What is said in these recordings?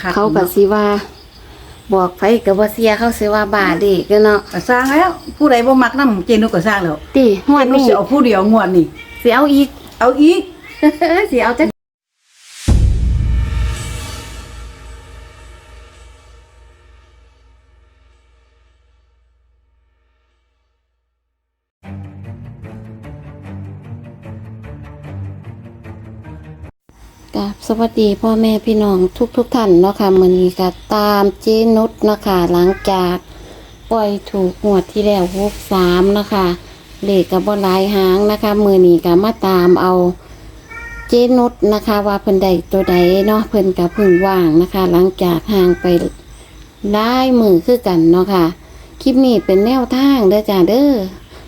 คักเขาก็สิว่า บอกไผก็บ่เสียเขาสิว่าบาเด็กเนาะก็สร้างแล้ว ผู้ใดบ่มักนำเจนุกก็สร้างแล้วติงวดเจนุกนี้สิเอาผู้เดียวงวดนี่สิเอาอีก เอาอีกสิเอาจัก กับสวัสดีพ่อแม่พี่น้องทุกทุกท่านเนาะค่ะมือนี้ก็ตามเจนุชเนาะค่ะหลังจากปล่อยถูกงวดที่แล้วหกสามเนาะค่ะเลขกับบหลายหางนะคะมือนี้ก็มาตามเอาเจนุชนะคะ ว่าเพิ่นใดตัวใดเนาะเพิ่นกับพึ่งว่างนะคะ หลังจากห่างไปได้มือคือกันเนาะค่ะคลิปนี้เป็นแนวทางเด้อจ้าเด้อ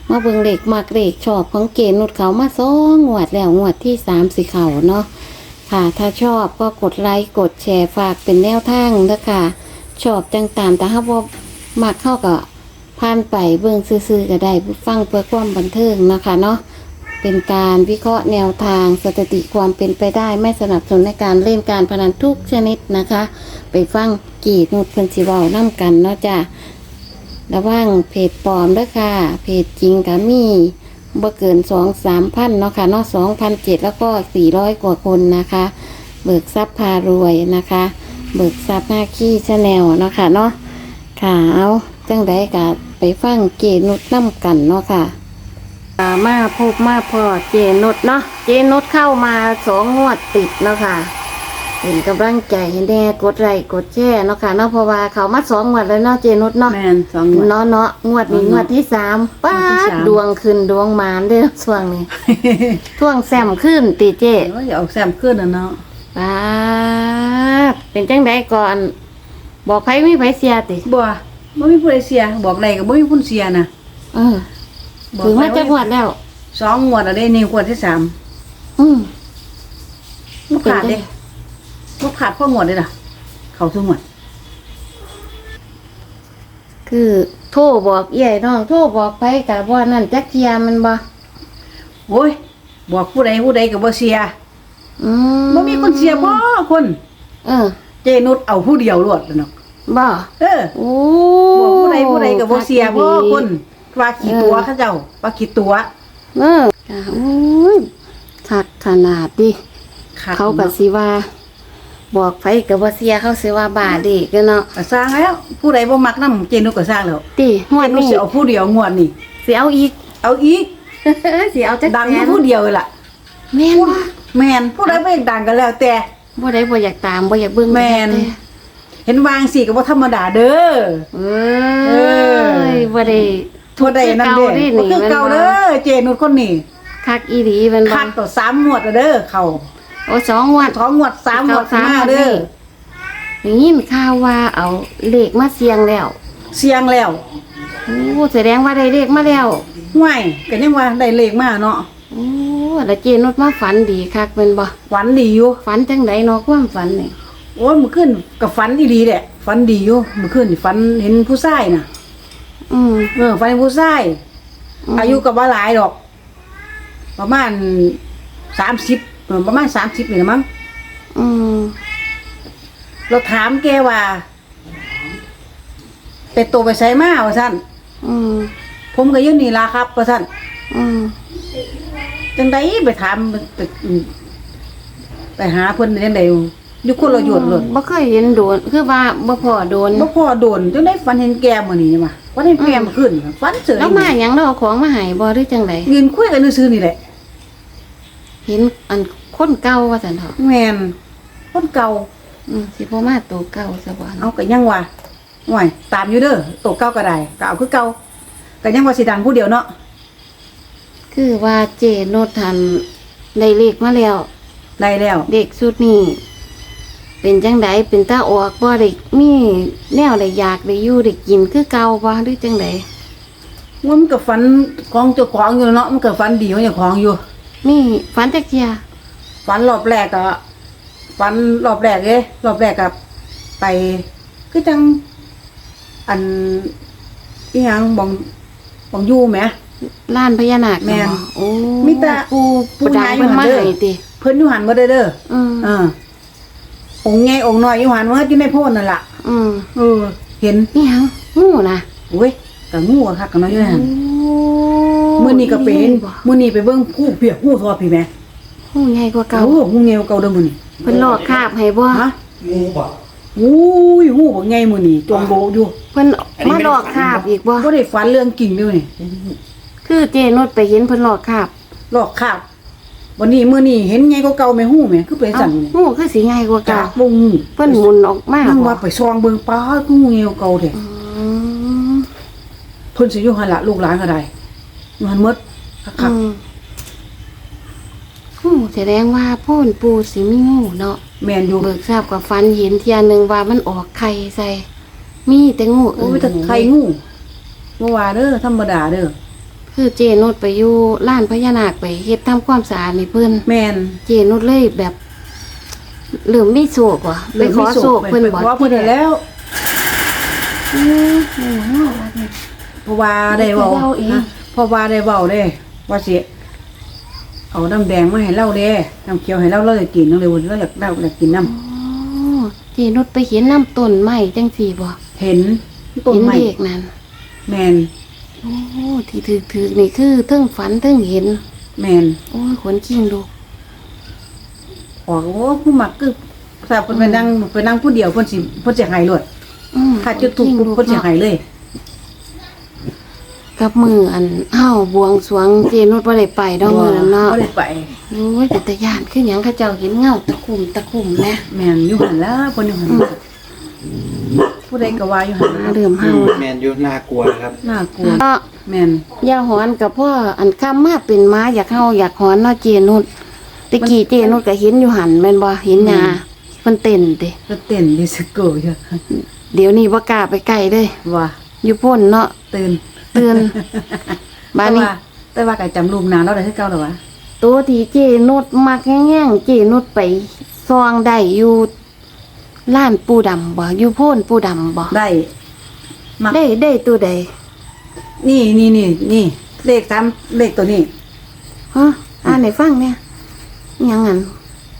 มาเบิ่งเหลขมักเลขชอบของเจนุชเขามาสองงวดแล้วงวดที่สามสิเขาเนาะ ค่ะ ถ้าชอบก็กดไลค์กดแชร์ฝากเป็นแนวทางนะคะชอบจังตามแต่ถ้าว่ามักเข้าก็ผ่านไปเบิ่งซื่อๆก็ได้ฟังเพื่อความบันเทิงนะคะเนาะเป็นการวิเคราะห์แนวทางสถิติความเป็นไปได้ไม่สนับสนุนในการเล่นการพนันทุกชนิดนะคะ ไปฟังกีดนุดเพิ่นสิเว้านํกันเนาะจ้ะระว่างเพจปลอมด้วยค่ะ เพจจริงก็มี บ่เกินสองสามพันเนาะค่ะเนาะสองพันเจ็ดแล้วก็สี่ร้อยกว่าคนนะคะ เบิกทรัพย์พารวยนะคะ เบิกทรัพย์หน้าขี้ชาแนลเนาะค่ะเนาะค่ะเอาจังไดก็ไปฟังเจนุดน้ำกันเนาะค่ะอ่ามาพบมาพอเจนุดเนาะเจนุดเข้ามาสองงวดติดเนาะค่ะ เป็นกำลังใจให้แน่กดไลค์กดแชร์เนาะค่ะเนาะเพราะว่าเขามาสองงวดแล้วเนาะเจนุดเนาะแม่นสองงวด เนาะเนาะงวดนี้งวดที่สามป้างวดที่ดสาม ดวงขึ้นดวงมานเด้อช่วงนี้ช่วงแซมขึ้นตีเจเดี๋ยวว่าอย่าเอาแซมขึ้นน่ะเนาะป้าดเป็นจังไดก่อน บอกไผมีไผเสียติบ่บ่มีผู้ใดเสียบอกได้ก็บ่มีผู้เสียนะเออบอกถึงมาไว้จักงวดแล้ว สองงวดแล้วเด้นี่งวดที่สามอืมบ่ขาดเด้ บ่ขาดพ่องวดเด้ล่ะ เข้าทุกงวดคือโทรบอกเอี่ยน้องโทรบอกไผกะบ่นั่นจักเทียมันบ่โอ้ย บอกผู้ใดผู้ใดก็บ่เสียอืมบ่มีคนเสียบ่คนเออเจนุชเอาผู้เดียวรวดแล้วเนาะบ่เออโอ้บอกผู้ใดผู้ใดก็บ่เสียบ่คนว่าขี้ตัวเออเขาเจ้าว่าขี้ตัว เออค่ะโอ้ยคักขนาดดิคักเขาก็สิว่า บอกไผก็บ่เสียเขาสิว่าบาเด็กเนาะก็สร้างแล้ว ผู้ใดบ่มักนำเจนุชก็สร้างแล้วติงวเจดนุชนี้สิเอาผู้เดียวงวดนี่สิเอาอีก เอาอีกสิเอาจักดังแสอยู่นผู้เดียวเลยล่ะแม่นบ่แม่นผู้ใดบ่อยากดังก็แล้ว แต่บ่ได้บ่อยากตามบ่อยากเบิ่งแม่นแต่เห็นวางสิก็บ่ธรรมดาเด้อเอเออ้ยบ่ได้ทั่วใดนั่นเด้คือบ่คือเก่าเก่าเด้เด้ออเจนุชคนนี้คักอีหลีแมันบ่คักต่อสามงวดแล้วเด้อเขา โอ้สองงวดท้องงวดสามงวดสิมาเด้อได้ยินข่าวว่าเอาเลขมาเสี่ยงแล้วเสียงแล้วโอ้แสดงว่าได้เลขมาแล้วห่วยก็ยังว่าได้เลขมาเนาะโอ้แล้วเจนุชมาฝันดีคักแม่นบ่ฝันดีอยู่ฝันจังไดเนาะความฝันนี่โอ้ยเมื่อคืนก็ฝันดีๆแหละฝันดีอยู่เมื่อคืนนี่ฝันเห็นผู้ชายน่ะ อืมเออฝันเห็นผู้ชายมอายุก็บ่หลายดอก ประมาณ30 เออประมาณ30นี่ละมั้งอืมเราถามแกว่า แต่โตไปใส่มาว่าซั่นอืมผมก็อยืนนี่ล่ะครับว่าซั่นอืมจังไดไปถามไปไปหาเพิ่นจังไดอยู่คนละหยดเลยบ่เคยเห็นโดน คือว่าบ่พอโดนบ่พอโดนจังไดฝันเห็นแกมื้อนี้มาฝันเห็นแกเมื่อคืนฝันเฉยแล้วมาหยังเราเอาของมาให้บ่หรือจังไดยืนคุยกันซื่อๆนี่แหละเห็นอัน คนเก่าว่าซั่นเถาะแม่นคนเก่า อืมสิบ่มาตัวเก่าซะบ่เอาก็ยังว่าห่วยตามอยู่เด้อโตเก่าก็ได้ก็เอาคือเก่าก็ยังว่าสิดังผู้เดียวเนาะคือว่าเจโนดทันได้เลขมาแล้วได้แล้ว เด็กสุดนี้เป็นจังไดเป็นตาออกบ่ได้มีแนวได้อยากได้อยู่ได้กินคือเก่าบ่หรือจังไดมันก็ฝันของเจ้าของอยู่เนาะมันก็ฝันดีของเจ้าของอยู่มีฝันจักเที่ย ฝันรอบแรกก็ฝันรอบแรกเลยรอบแรกก็ไปคือจังอันอีหยังบองบองอยู่แหม ล้านพญานาคแม่นบ่โอ้มีแต่ปูผู้ปูดังชายเพิ่นมามาเด้อให้ติเพิ่นอยู่หันบ่ได้เด้ออืมเออองค์ใหญ่องค์น้อยอยู่หันว่าอยู่ในโพนนั่นล่ะอืมเออ เห็นนี่หยังงูนะโอ้ยก็งูอะค่ะก็น้อยอยู่นั่นโอ้มื้อนี้ก็เป็นบ่มื้อนี้ไปเบิ่งผู้เปียกผู้ทอดพี่แม่ งูใหญ่กว่าเก่าเก่างูเงียวเก่าเด้อมื้อนี้เพิ่นหลอกคาบให้บ่ฮะงูบ่อู้ยหูบักใหญ่มื้อนี้จงโบอยู่เพิ่นมาหลอกคาบอีกบ่บ่ได้ฝันเรื่องกิ่งเด้อนี่คือเจนุชไปเห็นเพิ่นหลอกคาบหลอกคาบวันนี้มื้อนี้เห็นใหญ่กว่าเก่าแม่ฮู้แม่คือเป็นเอ้าสั่นนี่งูคือสิใหญ่กว่าจาเก่ากบ่งูเพิ่นหมุนออกมานั่งบ่ว่าไปซองเบิ่งป้าคืองูเงียวเก่าแท้อืมเพิ่นสิอยู่หั่นล่ะลูกหลานก็ได้อยู่หั่นหมดคักอืมงู แสดงว่าโพ่นปูสิมีงูเนาะๆแม่นอยู่เบิกทราบกับฟันเห็นเทียหนึงว่ามันออกไข่ใส่ มีแต่งูโอ้ยแต่ไข่งูบ่ว่าเด้อธรรมดาเด้อคือเจนุชไปอยู่ร้านพญานาคไปเฮ็ดทำความสะอาดนี่เพิ่นแม่นเจนุชเลยแบบเหลือมีโศกว่ะไปขอโศกเพิ่นไปบ่ขอเพิ่นได้แล้วอืมโอ้โหเพราะว่าได้เว้าเว้าเองนะเพราะว่าได้เว้าเด้ว่าสิ เอาน้ำแดงมาให้เราเด้น้ำเขียวให้เราเราจะกินเราเลยวันเราอยากเราอยากกินน้ำอ๋อเจนุชไปเห็นน้ำต้นไม้จังสี่บ่เห็นต้นเห็นไม้เด็กนั่นแมนโอ้ที่ถือถือนี่คือเทั้งฝันเทั้งเห็น แมนโอ้ยขนขิงลูกออกโอ้ผู้มักคือทราบเพิ่นไปนั่งไปนั่งผู้เดียวเพิ่นสิเพิ่นสิใหายเลยอืมถ้าจุดถูกปุ๊บเพิ่นสิใหายเลย กับมืออันเฮาบวงสรวงเจนุชบ่ได้ไปดอกมื้อนั้นเนาะบ่ได้ไปโอ้ยเป็นตาย่านคือหยังเขาเจ้าเห็นเงาตะคุ่มตะคุ่มนะแมนอยู่หันแล้วเพิ่นอยู่หันผู้ใดก็ว่าอยู่หันมาเริ่มเฮาแมนยูน่ากลัวนะครับ น่ากลัวก็แมนอย่าหอนกับพ่ออันคำมาเป็นม้าอยากเฮาอยากหอนเนาะเจนุชตะกี้เจนุชก็เห็นอยู่หันแม่นบ่เห็นหน้าเพิ่นเต้นเด้ก็เต้นดิสโก้อยู่เดี๋ยวนี้บ่กล้าไปใกล้เลยว่าอยู่พ่นเนาะตื่นเตือนบ้านนี้แต่ว่าแต่ว่าก็จำรูปนานแล้วได้คือเก่าแล้ววะตัวที่เจนุชมักแง่งๆเจนุชไปซองได้อยู่ร้านปูดำบ่อยู่โพ่นปูดำบ่ได้มักได้ได้ตัวใดนี่นี่นี่นี่เลขสามเลขตัวนี้ฮะอ่านให้ฟังเนี่ยอิหยังงั้น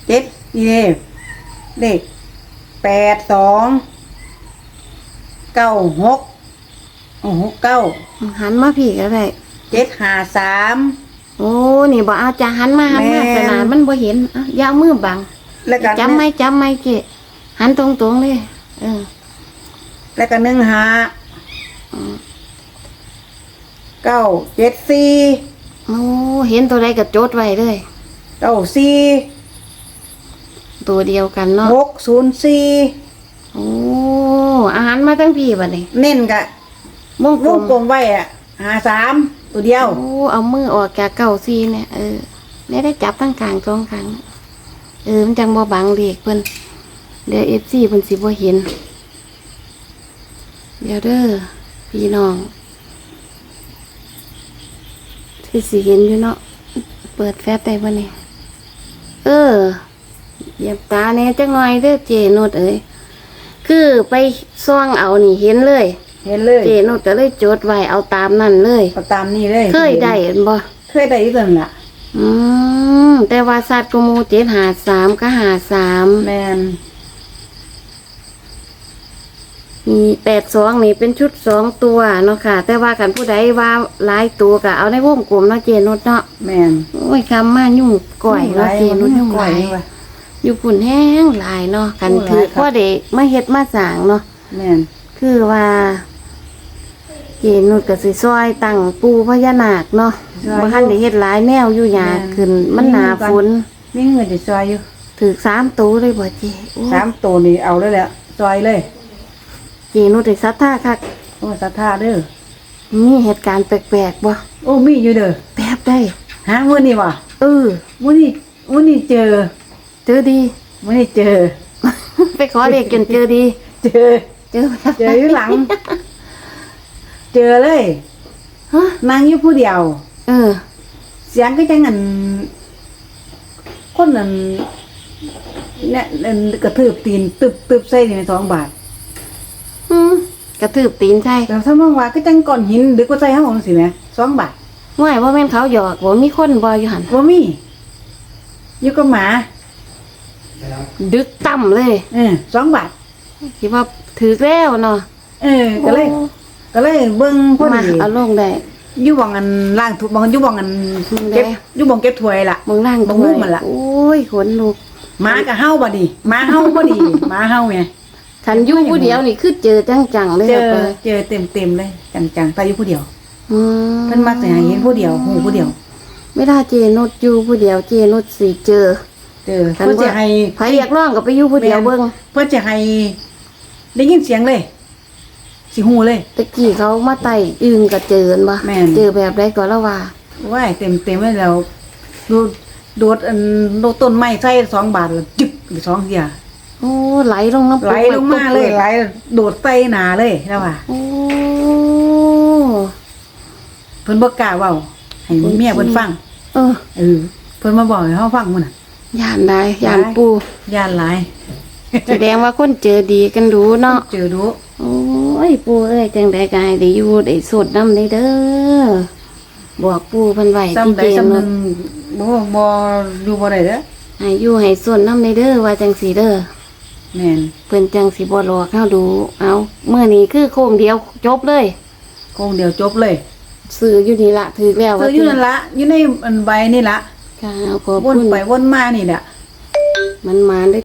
เจ็ดนี่เลขเลขแปดสองเก้าหก โอ้หกเก้าหันมาพี่ก็ได้เจ็ดห้าสามโอ้นี่บ่เอาจะหันมาหันมาแม่นขนาดมันบ่เห็นอะอย่าเอามือบังแล้วก็จำไหมจำไหมเจหันตรงๆเลยเออ แล้วก็หนึ่งห้าเก้าเจ็ดสี่โอ้เห็นตัวใดก็จดไว้เลยเก้าสี่ตัวเดียวกันเนาะหกศูนย์สี่โอ้อาหารมาทั้งพี่บัดนี้เน้นกะ วงกวลงมกลมไว้อะหาสามตัวเดียว โอ้เอามือออกจากเก่าซีเนี่ยเออได้ได้จับตั้งกลางสองครั้งเออมันจังบ่บังเด็กเพิ่นเดี๋ยว FC เพิ่นสิบ่เห็น เดี๋ยวเด้อพี่น้องที่สิเห็นอยู่เนาะเปิดแฟลชได้บ่นี่เออเหยียบตาแหน่จังหน่อยเด้อเจนุดเอ้ยคือไปซ่องเอานี่เห็นเลย เห็นเลยเจนุดก็เลยจดไว้เอาตามนั่นเลย เอาตามนี่เลยเคยได้เห็นบ่เคยได้อีกตัวนั่นล่ะอืมแต่ว่าสัตว์กหมูเจ็ดหาสามก็หาสามแมนมีแปดสองนี่เป็นชุดสองตัวเนาะค่ะ แต่ว่ากันผู้ใดว่าหลายตัวก็เอาในวงกลมเนาะเจนุดเนาะแมนโอ้ยคำมายุ่งก่อยเนาะเจนุดยุ่งหลายว่ะอยู่ปุ่นแห้งหลายเนาะกันโอ้ยหลายถือครับพ่อเด็กมาเฮ็ดมาสร้างเนาะแมนคือว่า เจนุดกับสิซอยตั้งปูพญานาคเนาะบ่ทันได้เฮ็ดหลายแนวอยู่หยาขึ้นมันหนาฝนมีเงินจะซอยอยู่ถือสามตัวเลยบ่เจโอ้สามตัวนี่เอาเลยแหละซอยเลยเจนุดได้ศรัทธาคักโอ้สัทธาเด้อมีเหตุการณ์แปลกๆบ่โอ้มีอยู่เด้อแป๊บได้ฮะมื้อนี้ว่ะเออมื้อนี้มื้อนี้เจอเจอดี มื้อนี้เจอ ไปขอเลขจนเจอดี เจอ เจอแบบ เจออยู่หลัง เจอเลยฮะนั่งอยู่ผู้เดียว เออ เสียงก็จังอันคนนั้นเนี่ยอันกระทืบตีนตึบตึบใส่ในสองบาทอืมกระทืบตีนใช่แต่ถ้ามองว่าก็จังก้อนหินหรือก็ใส่ห้องสิแหมสองบาทห่วยว่าแม่นเขาหยอกบ่มีคนบ่อยู่หั่นบ่มีอยู่กับหมา ดึกต่ำเลย เออสองบาทคิดว่าถือแล้วเนาะเออก็เลย ก็เลยเบิ่งพอมาดีเอาลงได้ อยู่บ่องอันล่างถูกบ่องอยู่บ่องอันมึงได้เก็บอยู่บ่องเก็บถ้วยล่ะมึงนั่งบ่งุ้มมันล่ะโอ้ยขนลุกหมาก็เฮาบ่ดีหมาเฮาบ่ดีหมาเฮาไงฉันอยู่ผู้เดียวนี่คือเจอจังๆเลยเจอไปเจอเต็มๆเลยจังๆแต่อยู่ผู้เดียวอืเพิ่นมักสิให้เห็นผู้เดียวฮู้ผู้เดียวไม่ได้เจนุดอยู่ผู้เดียวเจนุดสิเจอเจอเพิ่นสิให้ไผอยากร้องก็ไปอยู่ผู้เดียวเบิ่งเพิ่นจะให้ได้ยินเสียงเลย สิฮู้เลย ตะกี้เขามาไต่อึงก็เจอบ่แม่น เจอแบบใดก็แล้วว่าว้ายเต็มๆเลยแล้วโดดโดดอันโดดต้นไม้ใส่สองบาทแล้วจึกหรือสองเที่ยโอ้ไหลลงน้ำไหลลงมาเลยไหลโดดใส่หนาเลยแล้วว่าโอ้ เพิ่นบ่กล้าเว้าให้เมียเพิ่นฟังเออเออเพิ่นมาบอกให้เฮาฟังมื้อน่ะ ย่านได้ย่านได้ ปูย่านหลายแสดงว่าคนเจอดีกันดูเนาะเจอดูโอ้ ยปูเอ้ยจังใดกายได้อยู่ได้สดน้ำได้เด้อบอกปูเพิ่นไว้ซ้ำใดที่เจซ้ำหนุนึดงบ่บ่อยู่บ่ได้เด้อให้อยู่ให้สดน้ำได้เด้อว่าจังสีเด้อแม่นเพิ่นจังสิบ่หลอกเฮาดู เอาเมื่อนี้คือโค้งเดียวจบเลยคงเดียวจบเลยซื้ออยู่นี่ละถือแล้วเอออยู่นั่นละอยู่ในอันใบนี่ละค่ะเอาขอบวนคุณไปวนมานี่แหละ มันมาได้